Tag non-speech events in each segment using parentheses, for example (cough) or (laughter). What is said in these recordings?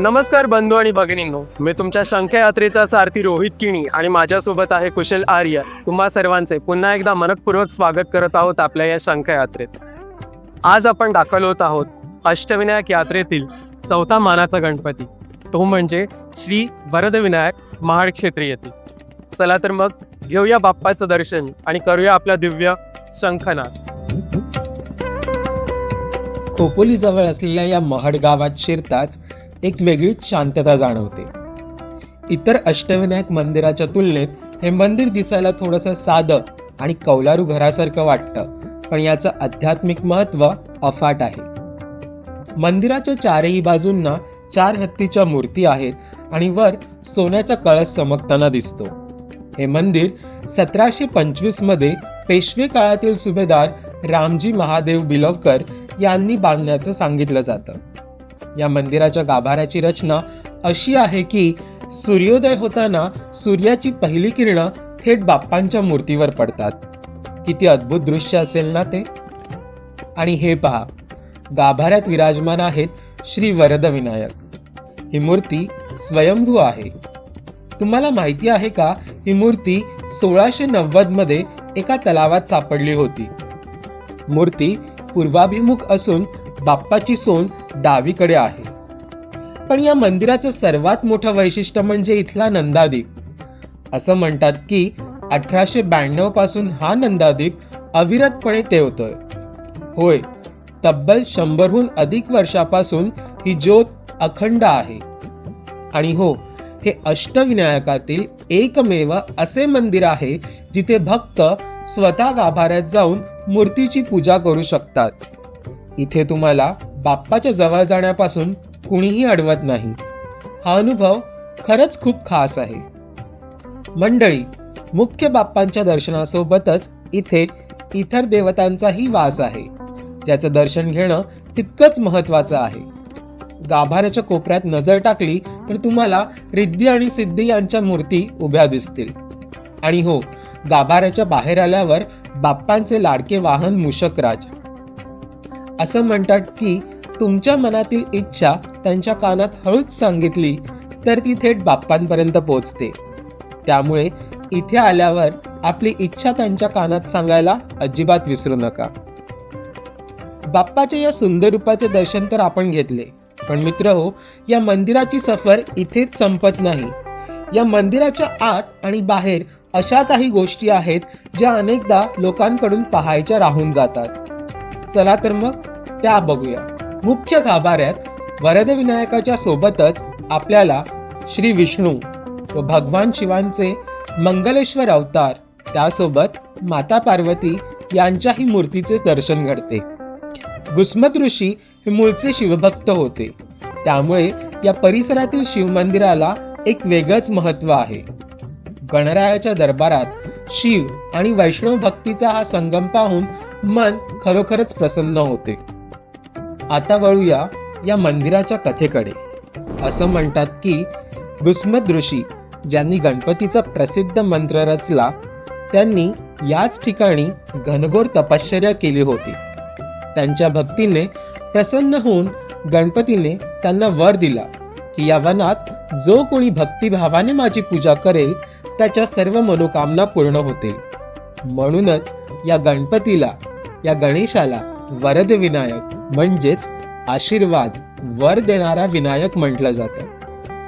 नमस्कार बंधू आणि भगिनींनो. मी तुमच्या शंखयात्रेचा सारथी रोहित किणी आणि माझ्यासोबत आहे कुशल आर्य. तुम्हा सर्वांचे पुन्हा एकदा मनकपूर्वक स्वागत करत आहोत आपल्या या शंखयात्रेत. आज आपण दाखल होत आहोत अष्टविनायक यात्रेतील चौथा मानाचा गणपती. तो म्हणजे श्री वरदविनायक महाड क्षेत्री येथील चला तर मग घेऊया बाप्पाचं दर्शन आणि करूया आपला दिव्य शंखनाद. खोपोली जवळ असलेल्या या महड गावात शिरताच एक वेगळीच शांतता जाणवते. इतर अष्टविनायक मंदिराच्या तुलनेत हे मंदिर दिसायला थोडंसं साधं आणि कौलारू घरासारखं वाटतं पण याचं आध्यात्मिक महत्त्व अफाट आहे. मंदिराच्या चारही बाजूंना चार हत्तीच्या मूर्ती आहेत आणि वर सोन्याचा कळस चमकताना दिसतो. हे मंदिर सतराशे पंचवीसमध्ये पेशवे काळातील सुभेदार रामजी महादेव बिलवकर यांनी बांधण्याचं सांगितलं जातं. या मंदिराच्या गाभाऱ्याची रचना अशी आहे की सूर्योदय होताना सूर्याची पहिली किरणं थेट बाप्पांच्या मूर्तीवर पडतात. किती अद्भुत दृश्य असेल ना ते? आणि हे पहा गाभाऱ्यात विराजमान आहेत श्री वरद विनायक ही मूर्ती स्वयंभू आहे. तुम्हाला माहिती आहे का ही मूर्ती सोळाशे नव्वदमध्ये एका तलावात सापडली होती. मूर्ती पूर्वाभिमुख असून बाप्पाची सोन डावीकडे आहे. पण या मंदिराचं सर्वात मोठं वैशिष्ट्य म्हणजे इथला नंदादीप. असं म्हणतात की अठराशे ब्याण्णवपासून हा नंदादीप अविरतपणे तेवतोय. होय तब्बल शंभरहून अधिक वर्षापासून ही ज्योत अखंड आहे. आणि हो हे अष्टविनायकातील एकमेव असे मंदिर आहे जिथे भक्त स्वतः गाभाऱ्यात जाऊन मूर्तीची पूजा करू शकतात. इथे तुम्हाला बाप्पाच्या जवळ जाण्यापासून कुणीही अडवत नाही. हा अनुभव खरंच खूप खास आहे. मंडळी मुख्य बाप्पांच्या दर्शनासोबतच इथे इतर देवतांचाही वास आहे. ज्याचं दर्शन घेणं तितकंच महत्वाचं आहे. गाभाऱ्याच्या कोपऱ्यात नजर टाकली तर तुम्हाला रिद्धी आणि सिद्धी यांच्या मूर्ती उभ्या दिसतील. आणि हो गाभाऱ्याच्या बाहेर आल्यावर बाप्पांचे लाडके वाहन मूषकराज. असं म्हणतात की तुमच्या मनातील इच्छा त्यांच्या कानात हळूच सांगितली तर ती थेट बाप्पांपर्यंत पोहोचते त्यामुळे इथे आल्यावर आपली इच्छा त्यांच्या कानात सांगायला अजिबात विसरू नका. बाप्पाच्या या सुंदर रूपाचे दर्शन तर आपण घेतले पण मित्र हो या मंदिराची सफर इथेच संपत नाही. या मंदिराच्या आत आणि बाहेर अशा काही गोष्टी आहेत ज्या अनेकदा लोकांकडून पाहायच्या राहून जातात. चला तर मग त्या बघूया. मुख्य गाभाऱ्यात वरदविनायकाच्या सोबतच आपल्याला श्री विष्णू व भगवान शिवांचे मंगलेश्वर अवतार त्यासोबत माता पार्वती यांच्याही मूर्तीचे दर्शन घडते. गुस्मत ऋषी हे मूळचे शिवभक्त होते. त्यामुळे या परिसरातील शिवमंदिराला एक वेगळंच महत्त्व आहे. गणरायाच्या दरबारात शिव आणि वैष्णव भक्तीचा हा संगम पाहून मन खरोखरच प्रसन्न होते. आता वळूया या मंदिराच्या कथेकडे. असं म्हणतात की गुस्मत ऋषी ज्यांनी गणपतीचा प्रसिद्ध मंत्र रचला त्यांनी याच ठिकाणी घनघोर तपश्चर्या केली होती. त्यांच्या भक्तीने प्रसन्न होऊन गणपतीने त्यांना वर दिला की या वनात जो कोणी भक्तिभावाने माझी पूजा करेल त्याच्या सर्व मनोकामना पूर्ण होतील. म्हणूनच या गणपतीला या गणेशाला वरद विनायक म्हणजेच आशीर्वाद वर देणारा विनायक म्हटलं जातं.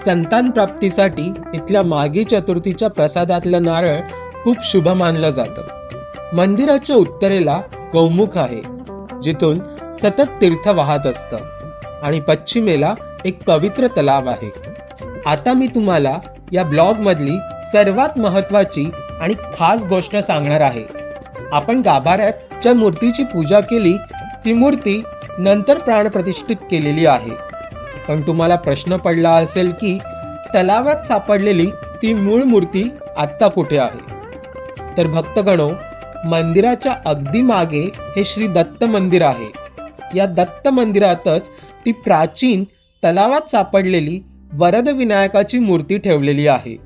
संतान प्राप्तीसाठी इथल्या मागी चतुर्थीच्या प्रसादातलं नारळ खूप शुभ मानलं जातं. मंदिराच्या उत्तरेला गौमुख आहे जिथून सतत तीर्थ वाहत असतं आणि पश्चिमेला एक पवित्र तलाव आहे. आता मी तुम्हाला या ब्लॉगमधली सर्वात महत्त्वाची आणि खास गोष्ट सांगणार आहे. आपण गाभाऱ्यात ज्या मूर्तीची पूजा केली ती मूर्ती नंतर प्राणप्रतिष्ठित केलेली आहे. पण तुम्हाला प्रश्न पडला असेल की तलावात सापडलेली ती मूळ मूर्ती आत्ता कुठे आहे? तर भक्तगणो मंदिराच्या अगदी मागे हे श्री दत्त मंदिर आहे. या दत्त मंदिरातच ती प्राचीन तलावात सापडलेली वरद विनायकाची मूर्ती ठेवलेली आहे.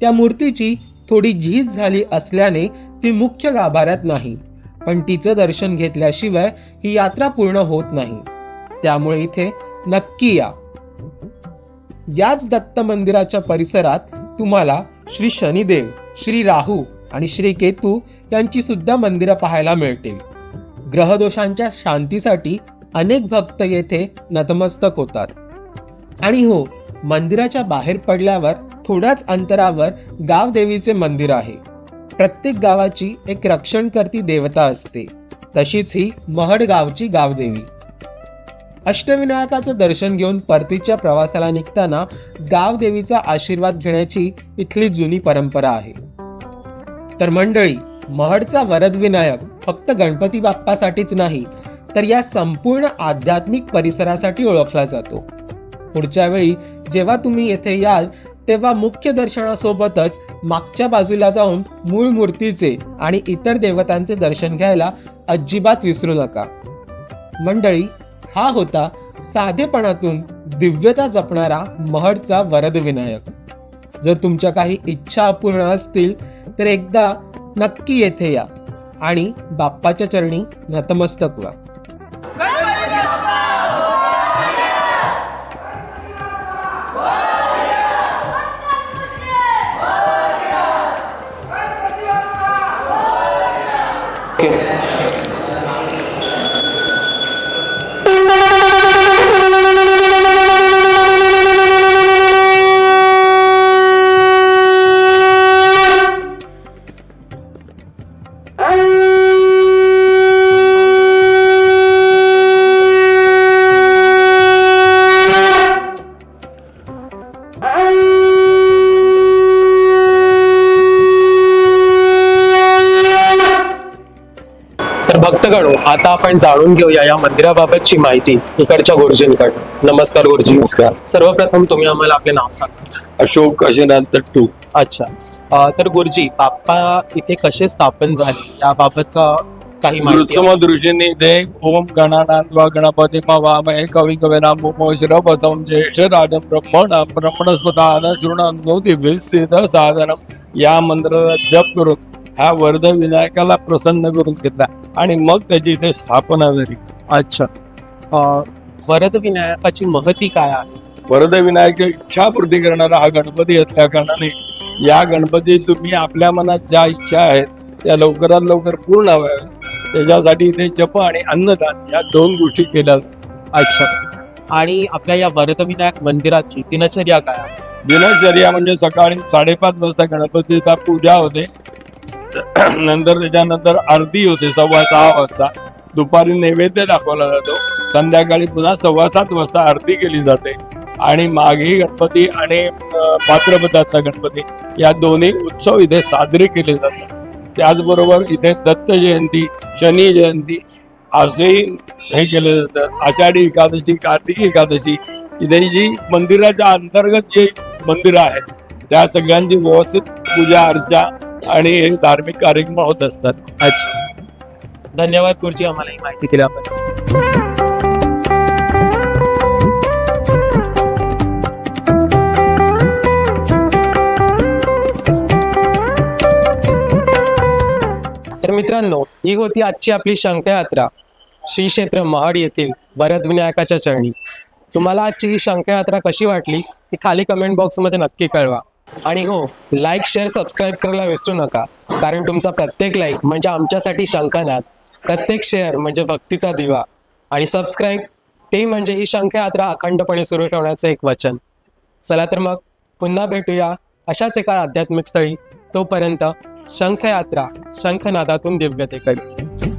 त्या मूर्तीची थोडी झीज झाली असल्याने ती मुख्य गाभाऱ्यात नाही. पण तिचं दर्शन घेतल्याशिवाय ही यात्रा पूर्ण होत नाही. त्यामुळे इथे नक्की या. याच दत्त मंदिराच्या परिसरात तुम्हाला श्री शनिदेव श्री राहू आणि श्री केतू यांची सुद्धा मंदिरं पाहायला मिळतील. ग्रहदोषांच्या शांतीसाठी अनेक भक्त येथे नतमस्तक होतात. आणि हो मंदिराच्या बाहेर पडल्यावर थोड्याच अंतरावर गावदेवीचे मंदिर आहे. प्रत्येक गावाची एक रक्षणकर्ती देवता असते. तशीच ही महड गावची गावदेवी. अष्टविनायकाचं दर्शन घेऊन परतीच्या प्रवासाला निघताना गावदेवीचा आशीर्वाद घेण्याची इथली जुनी परंपरा आहे. तर मंडळी महडचा वरदविनायक फक्त गणपती बाप्पासाठीच नाही तर या संपूर्ण आध्यात्मिक परिसरासाठी ओळखला जातो. पुढच्या वेळी जेव्हा तुम्ही येथे याल तेव्हा मुख्य दर्शनासोबतच मागच्या बाजूला जाऊन मूळ मूर्तीचे आणि इतर देवतांचे दर्शन घ्यायला अजिबात विसरू नका. मंडळी हा होता साधेपणातून दिव्यता जपणारा महडचा वरद विनायक जर तुमच्या काही इच्छा अपूर्ण असतील तर एकदा नक्की येथे या आणि बाप्पाच्या चरणी नतमस्तक व्हा. तर भक्तगणो आता आपण जाणून घेऊया या मंदिराबाबतची माहिती इकडच्या गुरुजींकडून. नमस्कार गुरुजी. नमस्कार. सर्वप्रथम तुम्ही आम्हाला आपले नाव सांगा. अशोक काशीनाथ तट्टू अच्छा. अ, तर गुरुजी बाप्पा इथे कसे स्थापन झाले? याबाबतचा काही माहिती वा गणपती वामहे कवी कवीना शिरपतम ज्येष्ठ राजम ब्रह्मण ब्रह्मणस्पता शृण दिव्य सिद्ध साधनम. या मंत्राचा जप करून हा वर्ध विनायकाला प्रसन्न करून घेतला. आणि मग त्याची इथे स्थापना झाली. अच्छा. अ, वरद विनायकाची महती काय आहे? वरद विनायक इच्छापूर्ती करणारा हा गणपती असल्या कारणाने या गणपती तुम्ही आपल्या मनात ज्या इच्छा आहेत त्या लवकरात लवकर पूर्ण व्हाव्या त्याच्यासाठी इथे जप आणि अन्नदान या दोन गोष्टी केल्या जातात. अच्छा. आणि आपल्या या वरद विनायक मंदिराची दिनचर्या काय आहे? दिनचर्या म्हणजे सकाळी साडेपाच वाजता गणपतीचा पूजा होते. (clears throat) नंतर त्याच्यानंतर आरती होते सव्वा सहा वाजता. दुपारी नैवेद्य दाखवला जातो. संध्याकाळी पुन्हा सव्वा सात वाजता आरती केली जाते. आणि माघी गणपती आणि अं, पात्रपदार्थ गणपती या दोन्ही उत्सव इथे साजरे केले जातात. त्याचबरोबर इथे दत्त जयंती शनी जयंती असेही हे केले जातं आषाढी एकादशी कार्तिकी एकादशी इथे जी मंदिराच्या अंतर्गत जे मंदिरं आहेत त्या सगळ्यांची व्यवस्थित पूजा अर्चा आणि हे धार्मिक कार्यक्रम होत असतात. अच्छा धन्यवाद गुरुजी आम्हाला ही माहिती दिल्याबद्दल तर मित्रांनो ही होती आजची आपली शंखयात्रा श्री क्षेत्र महाड येथील वरद विनायकाच्या चरणी. तुम्हाला आजची ही शंखयात्रा कशी वाटली ती खाली कमेंट बॉक्समध्ये नक्की कळवा. आणि हो लाईक शेअर सबस्क्राईब करायला विसरू नका. कारण तुमचा प्रत्येक लाईक म्हणजे आमच्यासाठी शंखनाद. प्रत्येक शेअर म्हणजे भक्तीचा दिवा. आणि सबस्क्राईब ते म्हणजे ही शंखयात्रा अखंडपणे सुरू ठेवण्याचं एक वचन. चला तर मग पुन्हा भेटूया अशाच एका आध्यात्मिक स्थळी. तोपर्यंत शंखयात्रा शंखनादातून दिव्यतेकडे